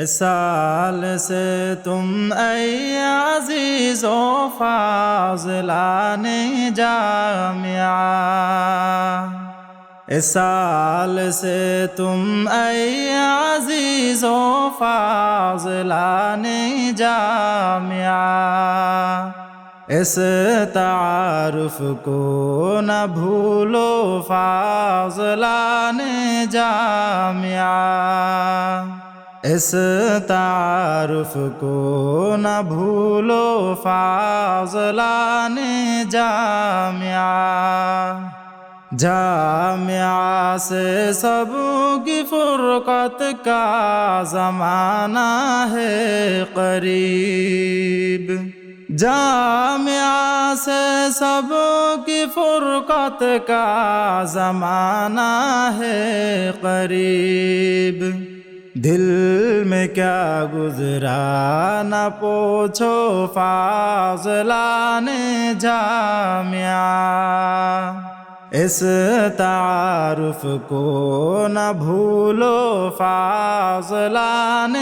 साल से तुम अजीजो फाजलाने जामिया साल से तुम अजीजो फाजलाने जामिया इस तारफ को न भूलो फाजलाने जामिया اس تعارف کو نہ بھولو فاضلان جامعہ جامعہ سے سب کی فرقت کا زمانہ ہے قریب جامعہ سے سب کی فرقت کا زمانہ ہے قریب دل میں کیا گزرا نہ پوچھو فاضلان جامعہ اس تعارف کو نہ بھولو فاضلان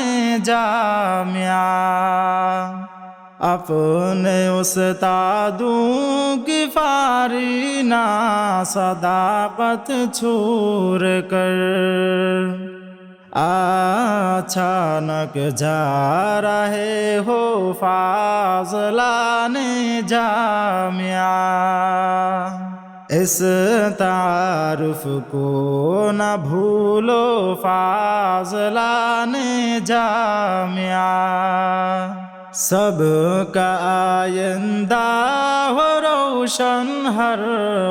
جامعہ اپنے استادوں کی سدا صداقت چھور کر اچانک جا رہے ہو فاضلان جامعہ اس تعارف کو نہ بھولو فاضلان جامعہ سب کا آئندہ ہو روشن ہر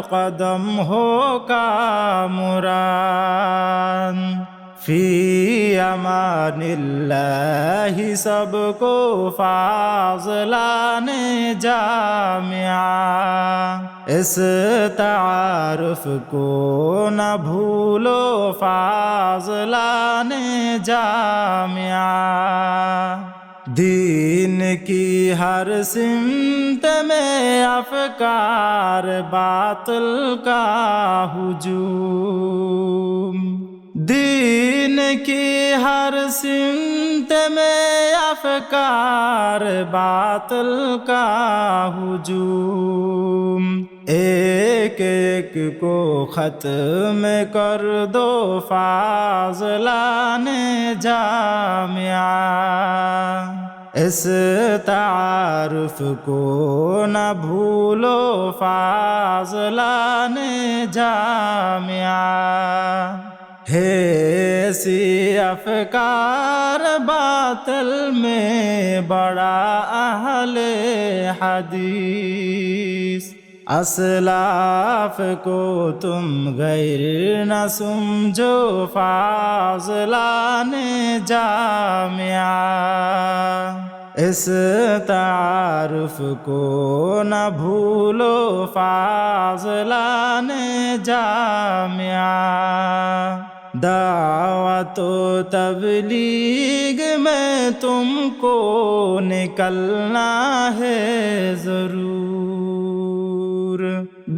قدم ہو کا مران فی امان اللہ سب کو فاضلان جامعہ اس تعارف کو نہ بھولو فاضلان جامعہ دین کی ہر سمت میں افکار باطل کا ہجوم دین کی ہر سمت میں افکار باطل کا ہجوم ایک ایک کو ختم کر دو فاضلان جامعہ اس تعارف کو نہ بھولو فاضلان جامعہ ہے افکار باطل میں بڑا اہل حدیث اسلاف کو تم غیر نہ سمجھو فاضلان جامعہ اس تعارف کو نہ بھولو فاضلان جامعہ دعوت و تبلیغ میں تم کو نکلنا ہے ضرور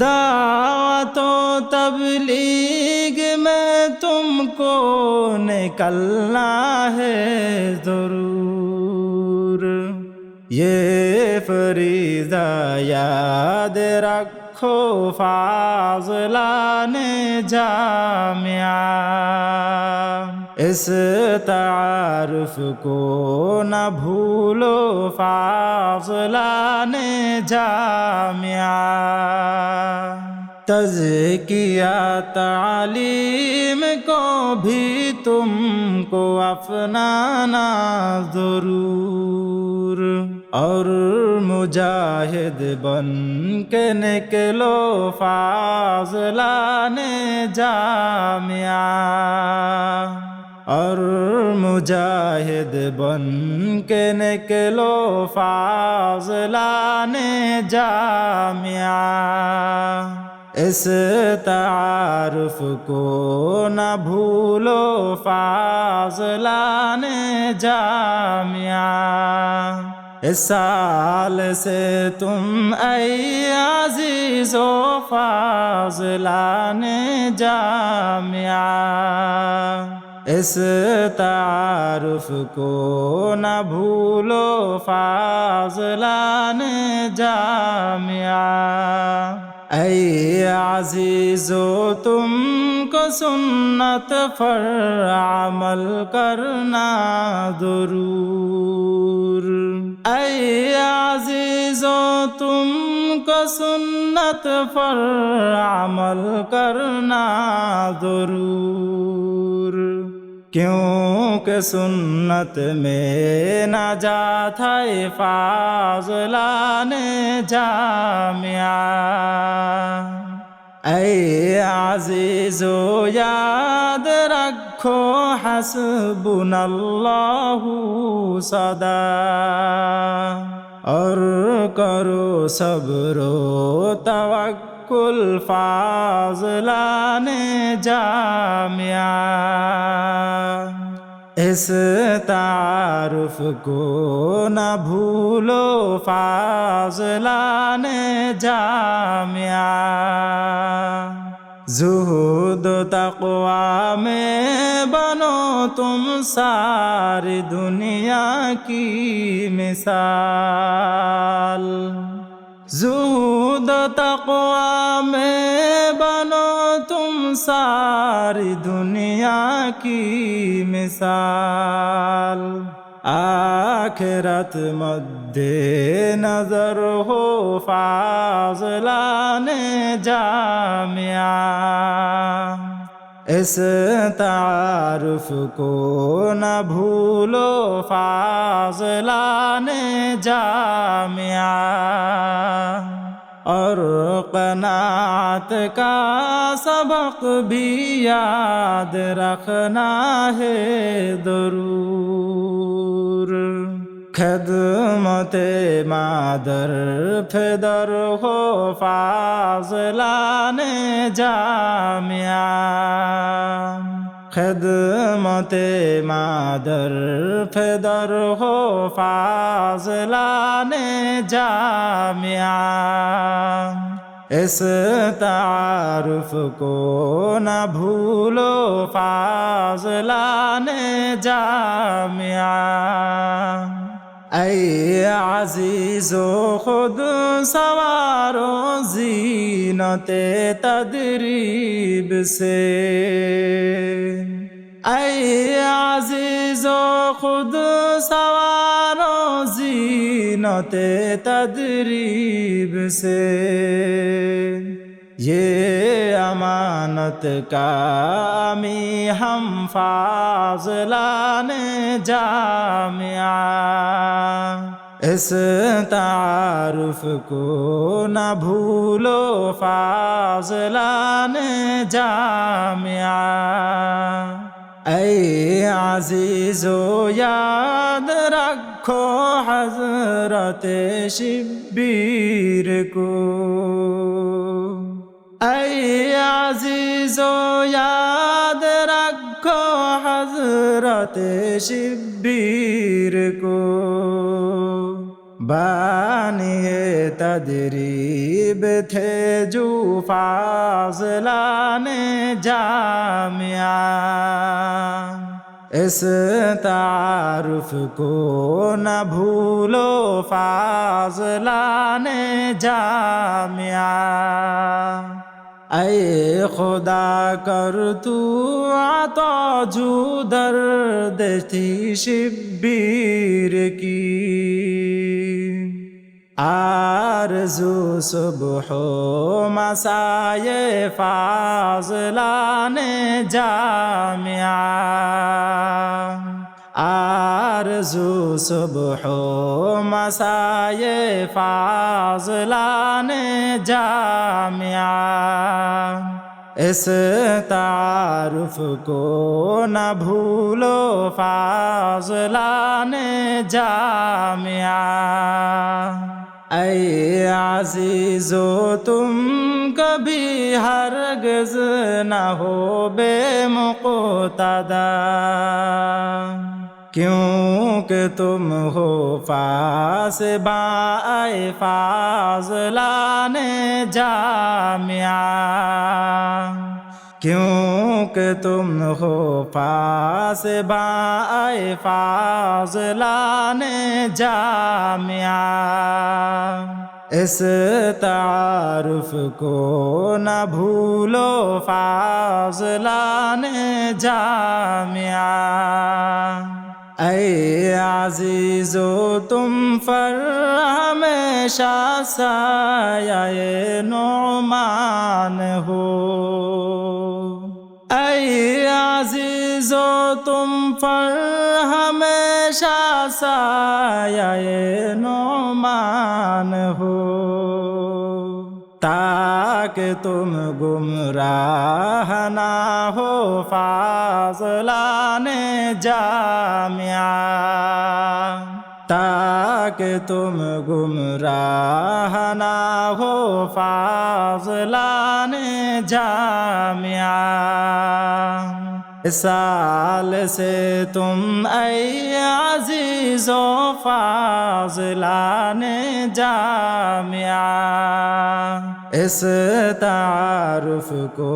دعوت و تبلیغ میں تم کو نکلنا ہے ضرور یہ فریضہ یاد رکھ ফাজলান জামিয়া ইস তারফ কো না ভুলো ফাজলান জামিয়া तजकिया तालीम को भी तुमको अपनाना ज़रूर اور مجاہد بن کے نکلو فاض لان جامعہ اور مجاہد بن کے نکلو فاض لان جامعہ اس تعارف کو نہ بھولو فاض لان جامعہ साल से तुम अजीजो फाजलान जामिया इस तारुफ को न भूलो फाजलान जामिया اے عزیزو تم کو سنت پر عمل کرنا ضرور اے عزیزو تم کو سنت پر عمل کرنا ضرور क्यों के सुन्नत में न जाता फाजला ने जामिया ऐ आजीजो याद रखो हसबुनल्लाहू सदा और करो सब्रो तवक् কুল ফাজলানে জামিয়া इस तारुफ को न भूलो फाजलान जामिया जुहूद तकवा में बनो तुम सारी दुनिया की मिसाल जुहूद सारी दुनिया की मिसाल आखिरत मध्य नजर हो फाजलान जामिया इस तारफ को न भूलो फाजलान जामिया اور قناعت کا سبق بھی یاد رکھنا ہے ضرور خدمت مادر فدر ہو فاضلان جامعہ খেদমতে মাদর ফেদর হো ফাজলানে জামিয়া اس تعارف کو نہ بھولو فاضلان جامعہ اے عزیز و خود سوار و زینت تدریب سے اے عزیز و خود سوار و زینت تدریب سے ये अमानत का मी हम फाजलान जामिया इस तारुफ को न भूलो फाजलान जामिया اے عزیزو یاد رکھو حضرت شبیر রাতে শিবির কো বানিয়ে তদরি বেথে জু ফাজলানে জামিয়া এস তারুফ কো না ভুলো ফাজলানে জামিয়া اے خدا کر تو عطا جو درد تھی شبیر کی آرزو صبح و مسائے فاضلان جامعہ আজু সুবহ মাসায়ে ফাজলানে জামিয়া اس تعارف کو نہ بھولو فاضلان جامعہ اے عزیزو تم کبھی ہرگز نہ ہو بے مقتدہ کہ تم ہو پاس بائے فاض لانے جامعہ میا تم ہو پاس بائے فاض لانے جامعہ اس تعارف کو نہ بھولو فاض لانے جامعہ اے عزیزو تم فر ہمیشہ سایہ نعمان ہو اے عزیزو تم فر ہمیشہ سایہ نعمان ہو تاکہ تم گمراہ نہ ہو فاضلہ جامعہ تاک تم گمراہ نہ ہو فاضلان جامعہ سال سے تم اے عزیز و فاضلان جامعہ এস তারুফ কো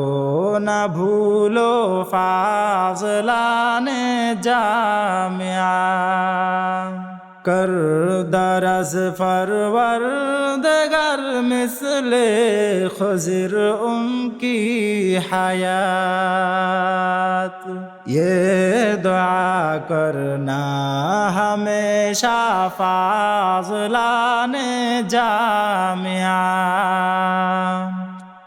না ভুলো ফাজলানে জামিয়া কর দরজ ফরবর দগর মিসলে খজির উমকি হায়াত یہ دعا کرنا ہمیشہ فاضلان جامعہ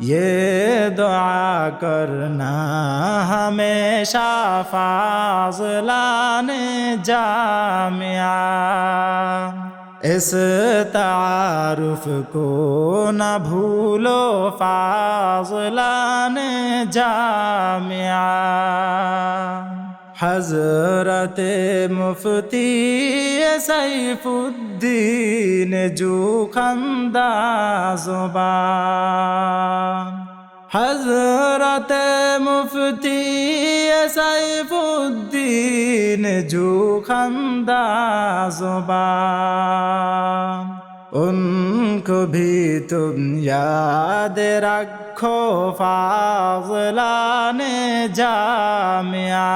یہ دعا کرنا ہمیشہ فاضلان جامعہ इस तारुफ को न भूलो फाजलान जामिया हजरत मुफ्ती सैफुद्दीन जो खंदा जुबा হজরত মুফতি সাইফুদ্দিন জুখন্দাজবা উনকো ভি তুম ইয়াদ রাখো ফাজলানে জামিয়া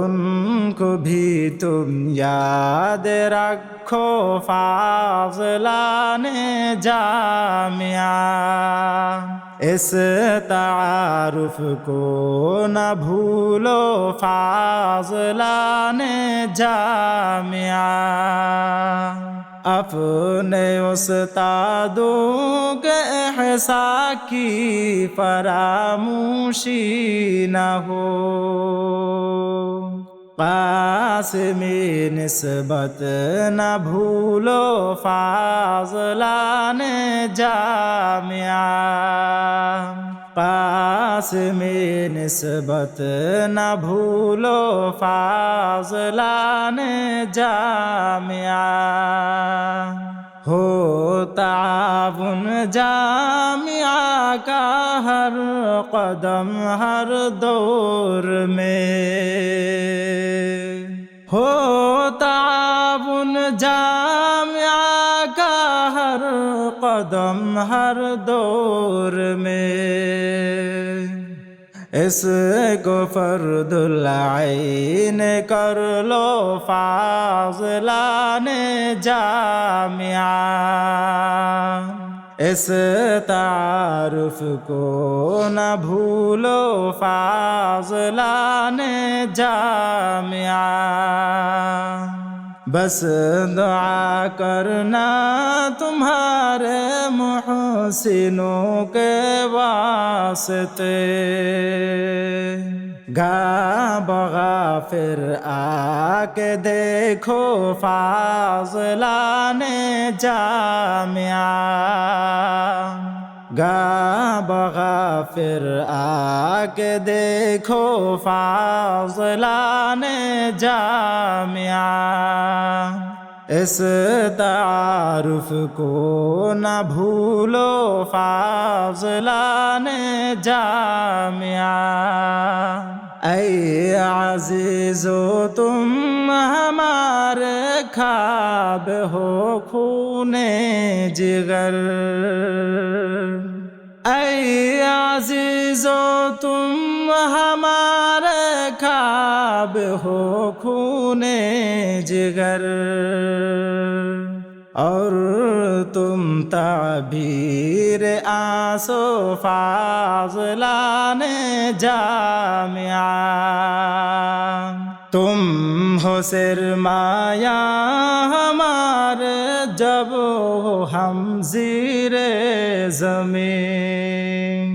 উনকো ভি তুম ইয়াদ রাখো رکھو فاضلان جامعہ اس تعارف کو نہ بھولو فاضلان جامعہ اپنے اپنے کے احسا کی فراموشی نہ ہو কাসমি নিসবত না ভুলো ফাজলান জামিয়া কাসমি নিসবত না ভুলো ফাজলান জামিয়া ہو تعاون جامعہ کا ہر قدم ہر دور میں हो ان جامعہ का हर قدم ہر دور میں اس کو فرد العین کر لو فاضلان اس تعارف کو نہ بھولو فاضلان جامعہ بس دعا کرنا تمہارے محسنوں کے واسطے গাব গাফির আকে দেখো ফাজলানে জামিয়া গাব গাফির আকে দেখো ফাজলানে জামিয়া इस तारुफ को न भूलो फाज़ला ने जामिया ऐ आजीजो तुम हमारे खाब हो खूने जिगर ऐ आजीजो तुम हमारे खाब हो कर और तुम तबीर आसो फाजलान जामिया तुम हो सिर माया हमार जब हो हम जीर जमीन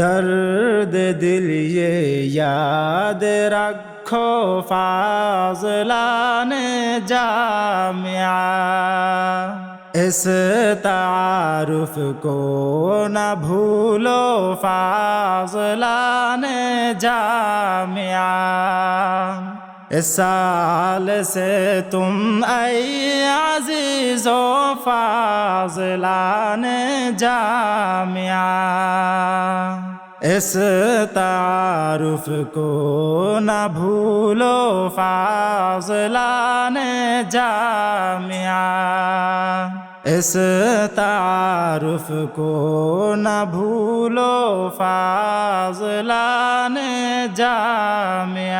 दर्द दिल ये याद रखो फाजलाने جامعہ اس تعارف کو نہ بھولو فاضلان جامعہ اس سال سے تم اے عزیز و فاضلان جامعہ اس تعارف کو نہ بھولو فاضلان جامعہ اس تعارف کو نہ بھولو فاضلان جامعہ